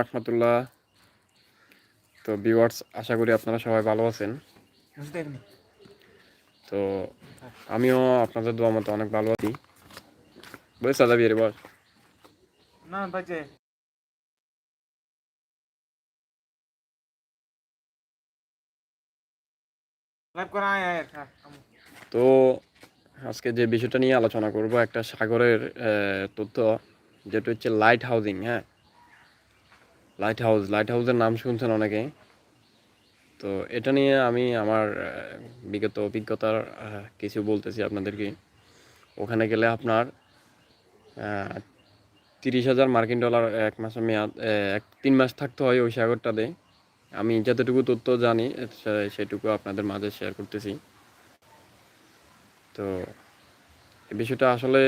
রহমতুল্লাহ। তো ভিউয়ার্স আশা করি আপনারা সবাই ভালো আছেন। তো আমিও আপনাদের দোয়া মতো অনেক ভালো আছি। বুঝতে যাবি রে বল না বাজে তো আজকে যে বিষয়টা নিয়ে আলোচনা করব একটা সাগরের তথ্য যেটা হচ্ছে লাইট হাউজিং হ্যাঁ? লাইট হাউস লাইট হাউসের নাম শুনছেন অনেকে তো এটা নিয়ে আমি আমার বিগত অভিজ্ঞতার কিছু বলতেছি আপনাদেরকে। ওখানে গেলে আপনার তিরিশ হাজার মার্কিন ডলার এক মাসের মেয়াদ এক, তিন মাস থাকতে হয় ওই সাগরটাতে। আমি যতটুকু তথ্য জানি সেটুকু আপনাদের মাঝে শেয়ার করতেছি। তো এই বিষয়টা আসলে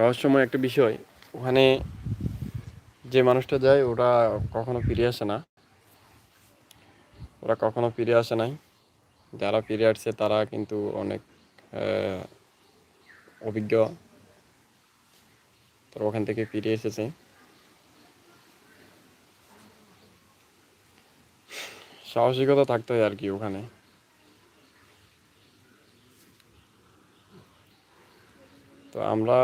রহস্যময় একটা বিষয়। ওখানে যে মানুষটা যায়, ওরা কখনো ফিরে আসে না। ওরা কখনো ফিরে আসে নাই। যারা ফিরে আসছে, তারা কিন্তু অনেক অভিজ্ঞ। তো ওখান থেকে ফিরে এসেছে। সাহসিকতা থাকতে হয় আর কি ওখানে। তো আমরা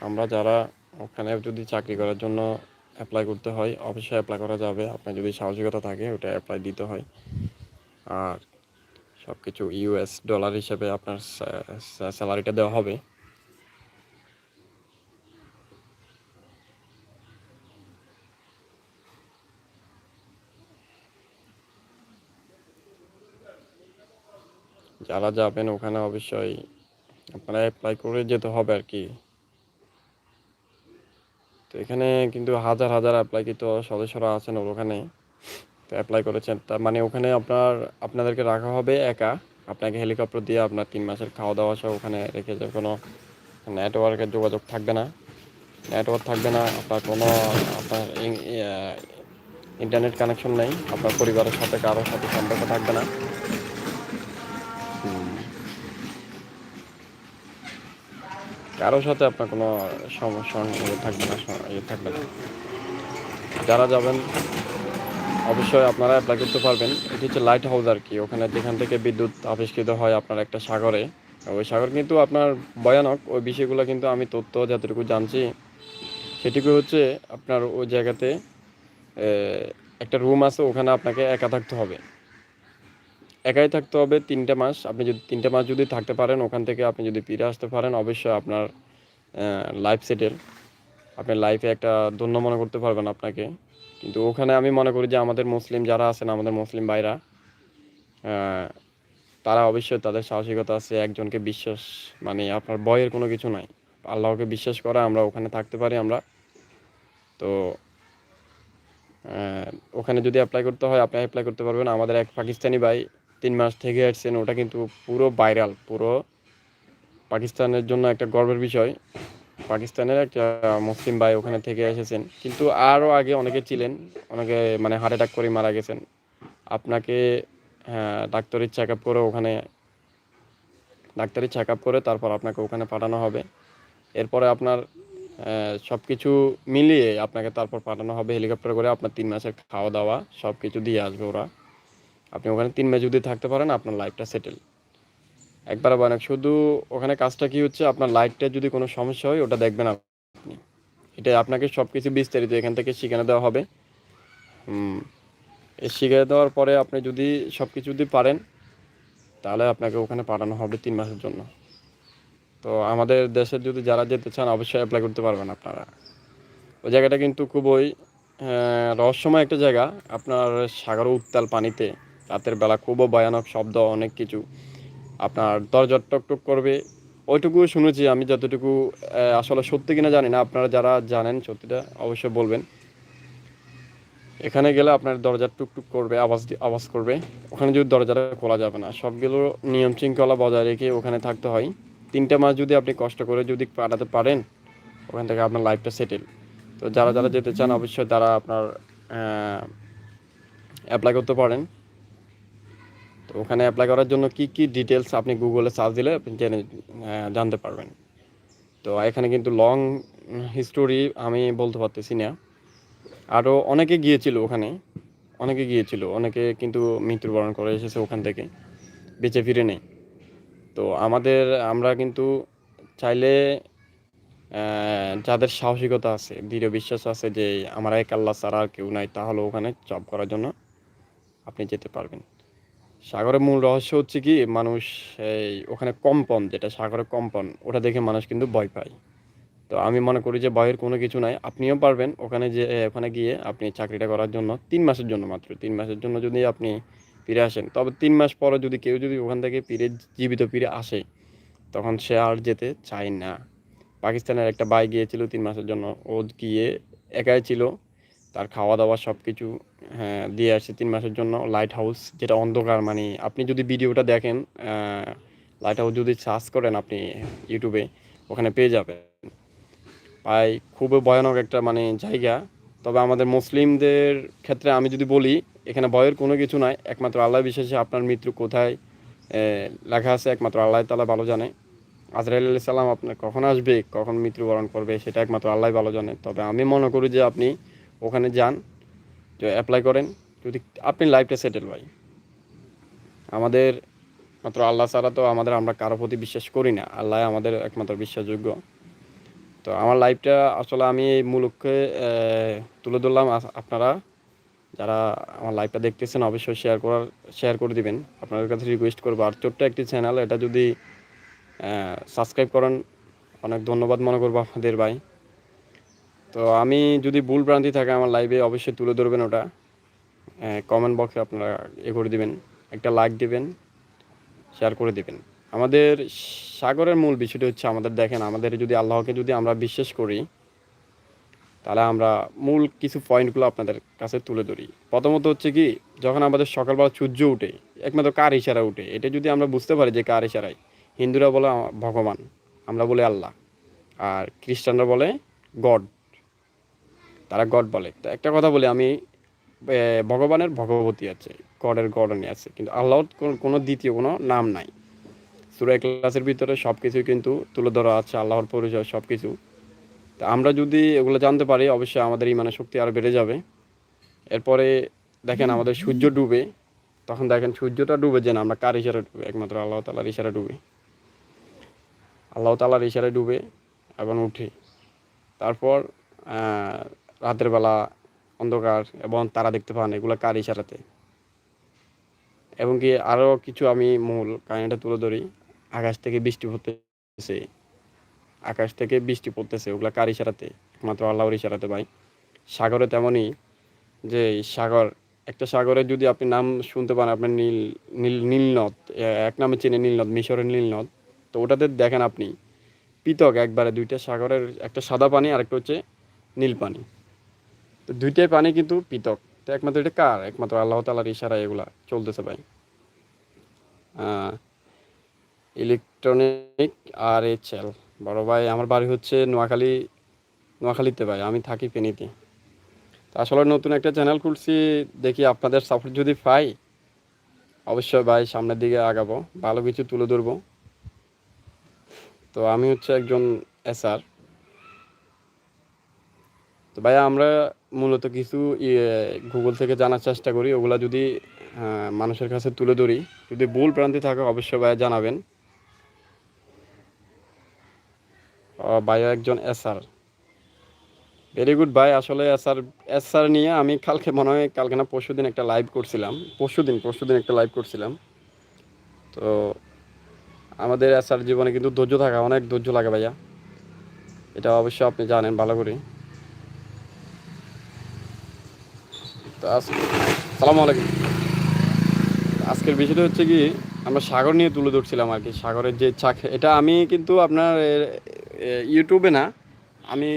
আমরা যারা ওখানে যদি চাকরি করার জন্য অ্যাপ্লাই করতে হয়, অবশ্যই অ্যাপ্লাই করা যাবে। আপনার যদি সাহসিকতা থাকে, ওটা অ্যাপ্লাই দিতে হয়। আর সব কিছু ইউএস ডলার হিসেবে আপনার স্যালারিটা দেওয়া হবে। যারা যাবেন ওখানে অবশ্যই আপনারা অ্যাপ্লাই করে যেতে হবে আর কি। তো এখানে কিন্তু হাজার হাজার অ্যাপ্লাইকৃত সদস্যরা আছেন ওখানে। তো অ্যাপ্লাই করেছেন। তার মানে ওখানে আপনার, আপনাদেরকে রাখা হবে একা। আপনাকে হেলিকপ্টার দিয়ে আপনার তিন মাসের খাওয়া দাওয়া সহ ওখানে রেখে যে কোনো নেটওয়ার্কের যোগাযোগ থাকবে না। নেটওয়ার্ক থাকবে না। আপনার কোনো, আপনার ইন্টারনেট কানেকশন নেই। আপনার পরিবারের সাথে, কারোর সাথে সম্পর্ক থাকবে না। কারোর সাথে আপনার কোনো সমস্যা ইয়ে থাকবে না ইয়ে থাকবে না। যারা যাবেন, অবশ্যই আপনারা অ্যাপ্লাই করতে পারবেন। এটি হচ্ছে লাইট হাউস আর কি। ওখানে যেখান থেকে বিদ্যুৎ আবিষ্কৃত হয় আপনার একটা সাগরে। ওই সাগর কিন্তু আপনার ভয়ানক। ওই বিষয়গুলো কিন্তু আমি তথ্য যতটুকু জানছি, সেটুকু হচ্ছে আপনার ওই জায়গাতে একটা রুম আছে, ওখানে আপনাকে একা থাকতে হবে। একাই থাকতে হবে তিনটে মাস। আপনি যদি তিনটে মাস যদি থাকতে পারেন, ওখান থেকে আপনি যদি ফিরে আসতে পারেন, অবশ্যই আপনার লাইফ সেটেল আপনি লাইফে একটা ধন্য মনে করতে পারবেন আপনাকে। কিন্তু ওখানে আমি মনে করি যে আমাদের মুসলিম যারা আছেন, আমাদের মুসলিম ভাইরা তারা অবশ্যই তাদের সাহসিকতা আছে, একজনকে বিশ্বাস মানে আপনার ভয়ের কোনো কিছু নাই। আল্লাহকে বিশ্বাস করা, আমরা ওখানে থাকতে পারি আমরা। তো ওখানে যদি অ্যাপ্লাই করতে হয়, আপনি অ্যাপ্লাই করতে পারবেন। আমাদের এক পাকিস্তানি ভাই তিন মাস থেকে আসছেন ওটা কিন্তু পুরো ভাইরাল পুরো পাকিস্তানের জন্য একটা গর্বের বিষয়। পাকিস্তানের একটা মুসলিম ভাই ওখানে থেকে এসেছেন। কিন্তু আরও আগে অনেকে ছিলেন অনেকে মানে হার্ট অ্যাটাক করে মারা গেছেন। আপনাকে হ্যাঁ, ডাক্তারি চেক আপ করে ওখানে ডাক্তারি চেক আপ করে তারপর আপনাকে ওখানে পাঠানো হবে। এরপরে আপনার সব কিছু মিলিয়ে আপনাকে তারপর পাঠানো হবে হেলিকপ্টার করে আপনার তিন মাসের খাওয়া দাওয়া সব কিছু দিয়ে আসবে ওরা। আপনি ওখানে তিন মাস যদি থাকতে পারেন আপনার লাইফটা সেটেল একবার বানাক শুধু ওখানে কাজটা কি হচ্ছে আপনার লাইটটা যদি কোনো সমস্যা হয় ওটা দেখবেন আপনি। এটা আপনাকে সব কিছু বিস্তারিত এখান থেকে শিখানো দেওয়া হবে। শিখিয়ে দেওয়ার পরে আপনি যদি সব কিছু যদি পারেন তাহলে আপনাকে ওখানে পাঠানো হবে তিন মাসের জন্য। তো আমাদের দেশের যদি যারা যেতে চান অবশ্যই অ্যাপ্লাই করতে পারবেন আপনারা। ওই জায়গাটা কিন্তু খুবই আহ, রহস্যময় একটা জায়গা। আপনার সাগর উত্তাল পানিতে রাতের বেলা খুবও ভয়ানক শব্দ, অনেক কিছু। আপনার দরজা টকটক করবে। ওইটুকু শুনেছি আমি যতটুকু আসলে সত্যি কিনা জানি না। আপনারা যারা জানেন সত্যিটা অবশ্যই বলবেন। এখানে গেলে আপনার দরজা টুকটুক করবে, আওয়াজ আওয়াজ করবে। ওখানে যদি দরজাটা খোলা যাবে না, সবগুলো নিয়ম শৃঙ্খলা বজায় রেখে ওখানে থাকতে হয়। তিনটে মাস যদি আপনি কষ্ট করে যদি পাঠাতে পারেন, ওখান থেকে আপনার লাইফটা সেটেল তো যারা যারা যেতে চান, অবশ্যই তারা আপনার অ্যাপ্লাই করতে পারেন। তো ওখানে অ্যাপ্লাই করার জন্য কি কি ডিটেলস আপনি গুগলে সার্চ দিলে জেনে জানতে পারবেন। তো এখানে কিন্তু লং হিস্টোরি আমি বলতে পারতেছি না। আরও অনেকে গিয়েছিল ওখানে, অনেকে গিয়েছিল, অনেকে কিন্তু মৃত্যুবরণ করে এসেছে ওখান থেকে, বেঁচে ফিরে নেই। তো আমাদের, আমরা কিন্তু চাইলে যাদের সাহসিকতা আছে, দৃঢ় বিশ্বাস আছে যে, আমার এক আল্লাহ ছাড়া আর কেউ নাই, তাহলে ওখানে জব করার জন্য আপনি যেতে পারবেন। সাগরের মূল রহস্য হচ্ছে কি, মানুষ এই ওখানে কম্পন, যেটা সাগরের কম্পন, ওটা দেখে মানুষ কিন্তু ভয় পায়। তো আমি মনে করি যে ভয়ের কোনো কিছু নাই। আপনিও পারবেন ওখানে যে ওখানে গিয়ে আপনি চাকরিটা করার জন্য, তিন মাসের জন্য মাত্র। তিন মাসের জন্য যদি আপনি ফিরে আসেন, তবে তিন মাস পরে যদি কেউ যদি ওখান থেকে ফিরে, জীবিত ফিরে আসে, তখন সে আর যেতে চায় না। পাকিস্তানের একটা ভাই গিয়েছিল তিন মাসের জন্য, ও গিয়ে একাই ছিল। তার খাওয়া দাওয়া সব কিছু হ্যাঁ দিয়ে আসছে তিন মাসের জন্য লাইট হাউস যেটা অন্ধকার মানে আপনি যদি ভিডিওটা দেখেন লাইট হাউস যদি সার্চ করেন আপনি ইউটিউবে ওখানে পেয়ে যাবেন। ভাই, খুবই ভয়ানক একটা মানে জায়গা। তবে আমাদের মুসলিমদের ক্ষেত্রে আমি যদি বলি, এখানে ভয়ের কোনো কিছু নাই। একমাত্র আল্লাহ বিশেষে আপনার মৃত্যু কোথায় লেখা আছে, একমাত্র আল্লাহ তালা ভালো জানে। আজরাইল আলি সাল্লাম আপনার কখন আসবে, কখন মৃত্যুবরণ করবে, সেটা একমাত্র আল্লাহ ভালো জানে। তবে আমি মনে করি যে আপনি ওখানে যান অ্যাপ্লাই করেন। যদি আপনি লাইফটা সেটেল ভাই। আমাদের মাত্র আল্লাহ ছাড়া তো আমাদের আমরা কারও প্রতি বিশ্বাস করি না। আল্লাহ আমাদের একমাত্র বিশ্বাসযোগ্য। তো আমার লাইফটা আসলে আমি এই মূলকে তুলে ধরলাম। আপনারা যারা আমার লাইভটা দেখতেছেন, অবশ্যই শেয়ার করার শেয়ার করে দিবেন। আপনাদের কাছে রিকোয়েস্ট করব। আর ছোট্ট একটি চ্যানেল এটা যদি সাবস্ক্রাইব করেন, অনেক ধন্যবাদ মনে করব আপনাদের ভাই। তো আমি যদি ভুল ভ্রান্তি থাকে আমার লাইভে অবশ্যই তুলে ধরবেন ওটা। কমেন্ট বক্সে আপনারা এ করে দিবেন, একটা লাইক দিবেন শেয়ার করে দিবেন। আমাদের সাগরের মূল বিষয়টি হচ্ছে আমাদের দেখেন, আমাদের যদি আল্লাহকে যদি আমরা বিশ্বাস করি, তাহলে আমরা মূল কিছু পয়েন্টগুলো আপনাদের কাছে তুলে ধরি। প্রথমত হচ্ছে কি, যখন আমাদের সকালবেলা সূর্য উঠে, একমাত্র কার ইশারা উঠে, এটা যদি আমরা বুঝতে পারি যে কার ইশারায়, হিন্দুরা বলে ভগবান, আমরা বলে আল্লাহ, আর খ্রিস্টানরা বলে গড। তারা গড বলে। তো একটা কথা বলি, আমি ভগবানের ভগবতী আছে, গডের গডনি আছে, কিন্তু আল্লাহর কোনো- দ্বিতীয় কোনো নাম নাই। সুরাই ক্লাসের ভিতরে সব কিছুই কিন্তু তুলে ধরা আছে, আল্লাহর পরিচয় সব কিছু তা আমরা যদি এগুলো জানতে পারি, অবশ্যই আমাদের ইমানের শক্তি আরও বেড়ে যাবে। এরপরে দেখেন আমাদের সূর্য ডুবে, তখন দেখেন সূর্যটা ডুবে যে না, আমরা কার ইশারা ডুবে? একমাত্র আল্লাহ তালার ইশারা ডুবে। আল্লাহ তালার ইশারায় ডুবে এবং উঠে। তারপর রাতের বেলা অন্ধকার এবং তারা দেখতে পান এগুলো কার ইশারাতে। এবং কি আরও কিছু আমি মূল কাহিনিটা তুলে ধরি। আকাশ থেকে বৃষ্টি পড়তেছে। আকাশ থেকে বৃষ্টি পড়তেছে, ওগুলো কার ইশারাতে? একমাত্র আল্লাহর ইশারাতে ভাই। সাগরে তেমনই যে সাগর, একটা সাগরে যদি আপনি নাম শুনতে পান আপনার নীল নীল নীলনদ এক নামে চেনে নীলনদ মিশরের নীলনদ তো ওটাতে দেখেন আপনি, পৃথক একবারে দুইটা সাগরের, একটা সাদা পানি আর একটা হচ্ছে নীল পানি। তো দুইটাই পানি কিন্তু পৃথক। তো একমাত্র এটা কার? একমাত্র আল্লাহ তালার ইশারা এগুলা চলতেছে ভাই। ইলেকট্রনিক আর এইচ এল বড় ভাই, আমার বাড়ি হচ্ছে নোয়াখালী, নোয়াখালীতে ভাই, আমি থাকি ফেনীতে। তো আসলে নতুন একটা চ্যানেল খুলছি, দেখি আপনাদের সাপোর্ট যদি পাই, অবশ্যই ভাই সামনের দিকে আগাবো, ভালো কিছু তুলে ধরবো। তো আমি হচ্ছে একজন এসআর তো ভাই আমরা মূলত কিছু গুগল থেকে জানার চেষ্টা করি। ওগুলা যদি মানুষের কাছে তুলে ধরি, যদি ভুল প্রান্তি থাকে অবশ্যই ভাই জানাবেন। ভাই একজন এসআর ভেরি গুড ভাই, আসলে এসআর এসআর নিয়ে আমি কালকে মনে হয় কালকে না পরশু দিন একটা লাইভ করছিলাম। পরশু দিন পরশু দিন একটা লাইভ করছিলাম। তো আমাদের এসআর জীবনে কিন্তু ধৈর্য থাকা, অনেক ধৈর্য লাগে ভাইয়া। এটা অবশ্যই আপনি জানেন ভালো করে। তো আজ সালামু আলাইকুম। আজকের বিষয়টা হচ্ছে কি, আমরা সাগর নিয়ে তুলে ধরছিলাম আর কি, সাগরের যে চাক এটা আমি কিন্তু আপনার ইউটিউবে না, আমি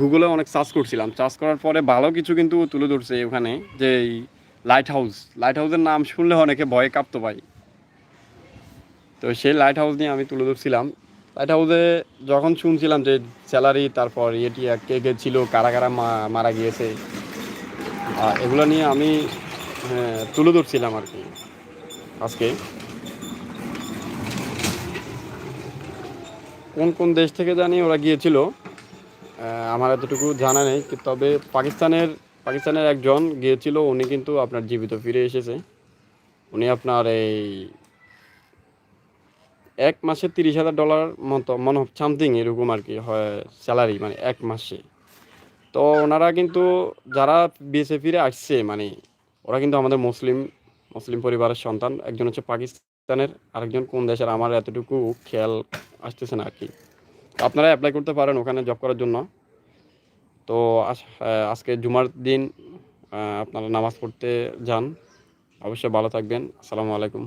গুগলে অনেক সার্চ করছিলাম। সার্চ করার পরে ভালো কিছু কিন্তু তুলে ধরছে ওখানে, যে লাইট হাউস লাইট হাউসের নাম শুনলে অনেকে ভয়ে কাঁপতো ভাই। তো সেই লাইট হাউস নিয়ে আমি তুলে ধরছিলাম। লাইট হাউসে যখন শুনছিলাম যে স্যালারি, তারপর এটি কে কে ছিল, কারা কারা মারা গিয়েছে এগুলো নিয়ে আমি হ্যাঁ, তুলে ধরছিলাম আর কি আজকে। কোন কোন দেশ থেকে জানি ওরা গিয়েছিল আমার এতটুকু জানা নেই তবে পাকিস্তানের পাকিস্তানের একজন গিয়েছিল উনি কিন্তু আপনার জীবিত ফিরে এসেছে। উনি আপনার এই এক মাসে তিরিশ হাজার ডলার মতো মনে সামথিং এরকম আর কি হয় স্যালারি মানে এক মাসে। তো ওনারা কিন্তু যারা বিএসএ ফিরে আসছে মানে ওরা কিন্তু আমাদের মুসলিম মুসলিম পরিবারের সন্তান। একজন হচ্ছে পাকিস্তানের, আরেকজন কোন দেশের আমার এতটুকু খেয়াল আসতেছে না আর কি আপনারা অ্যাপ্লাই করতে পারেন ওখানে জব করার জন্য। তো আজকে জুমার দিন আপনারা নামাজ পড়তে যান। অবশ্যই ভালো থাকবেন। আসসালামু আলাইকুম।